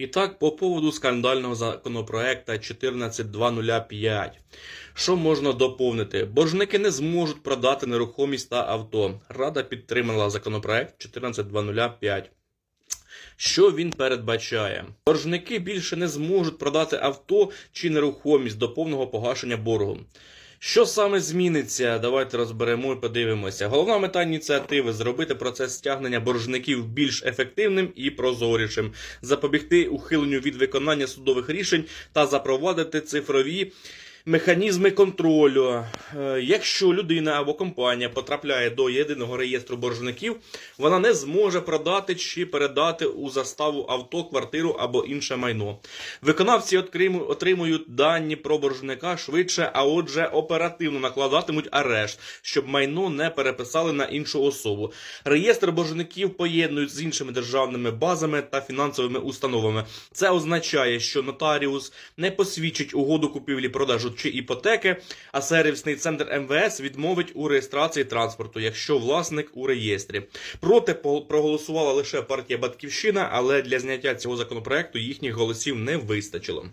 І так, по поводу скандального законопроекта 14205. Що можна доповнити? Боржники не зможуть продати нерухомість та авто. Рада підтримала законопроект 14205. Що він передбачає? Боржники більше не зможуть продати авто чи нерухомість до повного погашення боргу. Що саме зміниться? Давайте розберемо і подивимося. Головна мета ініціативи зробити процес стягнення боржників більш ефективним і прозорішим, запобігти ухиленню від виконання судових рішень та запровадити цифрові. Механізми контролю. Е, Якщо людина або компанія потрапляє до єдиного реєстру боржників, вона не зможе продати чи передати у заставу авто, квартиру або інше майно. Виконавці отримують дані про боржника швидше, а отже, оперативно накладатимуть арешт, щоб майно не переписали на іншу особу. Реєстр боржників поєднують з іншими державними базами та фінансовими установами. Це означає, що нотаріус не посвідчить угоду купівлі-продажу чи іпотеки, а сервісний центр МВС відмовить у реєстрації транспорту, якщо власник у реєстрі. Проти проголосувала лише партія Батьківщина, але для зняття цього законопроекту їхніх голосів не вистачило.